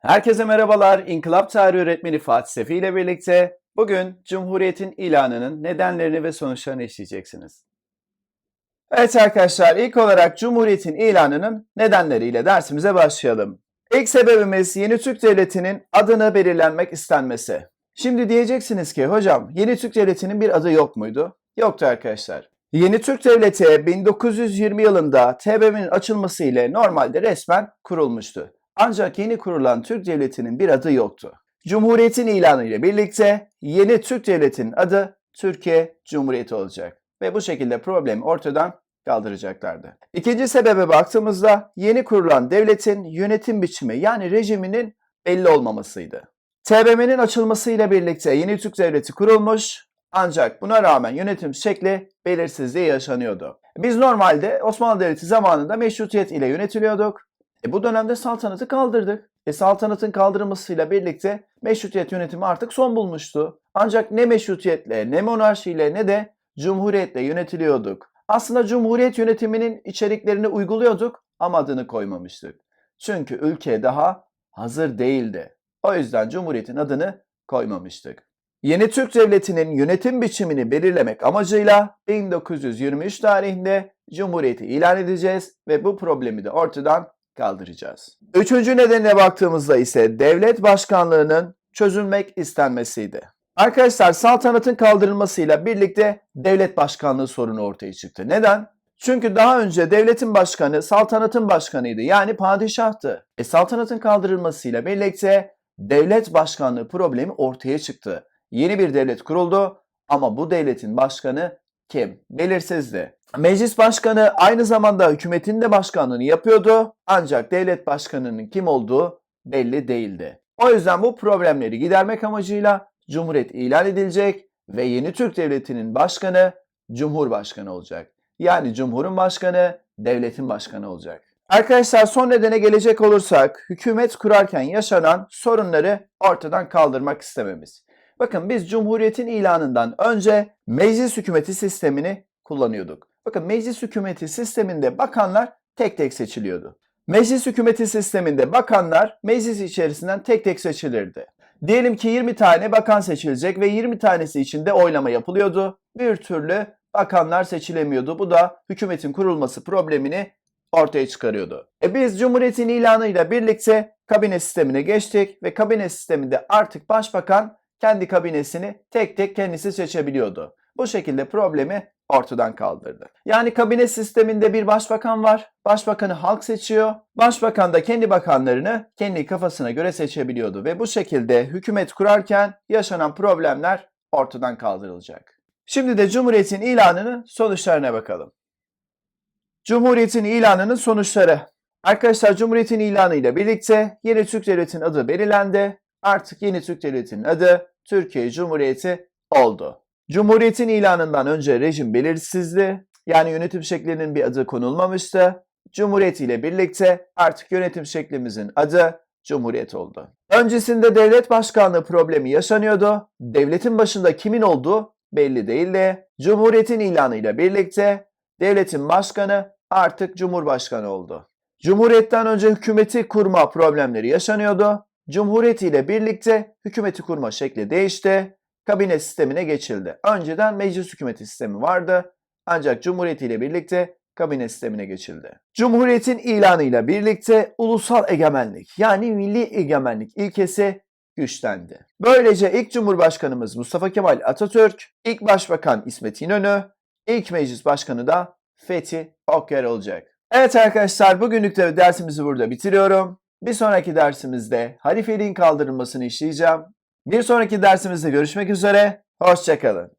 Herkese merhabalar. İnkılap Tarihi Öğretmeni Fatih Sefi ile birlikte bugün Cumhuriyet'in ilanının nedenlerini ve sonuçlarını işleyeceksiniz. Evet arkadaşlar ilk olarak Cumhuriyet'in ilanının nedenleriyle dersimize başlayalım. İlk sebebimiz yeni Türk Devleti'nin adını belirlenmek istenmesi. Şimdi diyeceksiniz ki hocam yeni Türk Devleti'nin bir adı yok muydu? Yoktu arkadaşlar. Yeni Türk Devleti 1920 yılında TBMM'nin açılması ile normalde resmen kurulmuştu. Ancak yeni kurulan Türk Devleti'nin bir adı yoktu. Cumhuriyetin ilanı ile birlikte yeni Türk Devleti'nin adı Türkiye Cumhuriyeti olacak. Ve bu şekilde problemi ortadan kaldıracaklardı. İkinci sebebe baktığımızda yeni kurulan devletin yönetim biçimi yani rejiminin belli olmamasıydı. TBMM'nin açılmasıyla birlikte yeni Türk Devleti kurulmuş ancak buna rağmen yönetim şekli belirsizliği yaşanıyordu. Biz normalde Osmanlı Devleti zamanında meşrutiyet ile yönetiliyorduk. E bu dönemde saltanatı kaldırdık. E saltanatın kaldırılmasıyla birlikte meşrutiyet yönetimi artık son bulmuştu. Ancak ne meşrutiyetle ne monarşiyle ne de cumhuriyetle yönetiliyorduk. Aslında cumhuriyet yönetiminin içeriklerini uyguluyorduk ama adını koymamıştık. Çünkü ülke daha hazır değildi. O yüzden cumhuriyetin adını koymamıştık. Yeni Türk Devleti'nin yönetim biçimini belirlemek amacıyla 1923 tarihinde Cumhuriyeti ilan edeceğiz ve bu problemi de ortadan kaldıracağız. Üçüncü nedenine baktığımızda ise devlet başkanlığının çözülmek istenmesiydi. Arkadaşlar saltanatın kaldırılmasıyla birlikte devlet başkanlığı sorunu ortaya çıktı. Neden? Çünkü daha önce devletin başkanı saltanatın başkanıydı yani padişahtı. E saltanatın kaldırılmasıyla birlikte devlet başkanlığı problemi ortaya çıktı. Yeni bir devlet kuruldu ama bu devletin başkanı kim? Belirsizdi. Meclis başkanı aynı zamanda hükümetin de başkanlığını yapıyordu ancak devlet başkanının kim olduğu belli değildi. O yüzden bu problemleri gidermek amacıyla Cumhuriyet ilan edilecek ve yeni Türk Devleti'nin başkanı Cumhurbaşkanı olacak. Yani Cumhur'un başkanı devletin başkanı olacak. Arkadaşlar son nedene gelecek olursak hükümet kurarken yaşanan sorunları ortadan kaldırmak istememiz. Bakın biz Cumhuriyet'in ilanından önce meclis hükümeti sistemini kullanıyorduk. Bakın meclis hükümeti sisteminde bakanlar tek tek seçiliyordu. Meclis hükümeti sisteminde bakanlar meclis içerisinden tek tek seçilirdi. Diyelim ki 20 tane bakan seçilecek ve 20 tanesi içinde oylama yapılıyordu. Bir türlü bakanlar seçilemiyordu. Bu da hükümetin kurulması problemini ortaya çıkarıyordu. E biz Cumhuriyet'in ilanıyla birlikte kabine sistemine geçtik ve kabine sisteminde artık başbakan kendi kabinesini tek tek kendisi seçebiliyordu. Bu şekilde problemi ortadan kaldırdı. Yani kabine sisteminde bir başbakan var. Başbakanı halk seçiyor. Başbakan da kendi bakanlarını kendi kafasına göre seçebiliyordu ve bu şekilde hükümet kurarken yaşanan problemler ortadan kaldırılacak. Şimdi de Cumhuriyet'in ilanının sonuçlarına bakalım. Cumhuriyet'in ilanının sonuçları. Arkadaşlar Cumhuriyet'in ilanı ile birlikte yeni Türk Devleti'nin adı belirlendi. Artık yeni Türk Devleti'nin adı Türkiye Cumhuriyeti oldu. Cumhuriyetin ilanından önce rejim belirsizdi. Yani yönetim şeklinin bir adı konulmamıştı. Cumhuriyet ile birlikte artık yönetim şeklimizin adı Cumhuriyet oldu. Öncesinde devlet başkanlığı problemi yaşanıyordu. Devletin başında kimin olduğu belli değildi. Cumhuriyetin ilanıyla birlikte devletin başkanı artık Cumhurbaşkanı oldu. Cumhuriyetten önce hükümeti kurma problemleri yaşanıyordu. Cumhuriyet ile birlikte hükümeti kurma şekli değişti. Kabine sistemine geçildi. Önceden meclis hükümeti sistemi vardı. Ancak Cumhuriyet ile birlikte kabine sistemine geçildi. Cumhuriyetin ilanıyla birlikte ulusal egemenlik yani milli egemenlik ilkesi güçlendi. Böylece ilk Cumhurbaşkanımız Mustafa Kemal Atatürk, ilk Başbakan İsmet İnönü, ilk Meclis Başkanı da Fethi Okyar olacak. Evet arkadaşlar bugünlük de dersimizi burada bitiriyorum. Bir sonraki dersimizde halifeliğin kaldırılmasını işleyeceğim. Bir sonraki dersimizde görüşmek üzere. Hoşçakalın.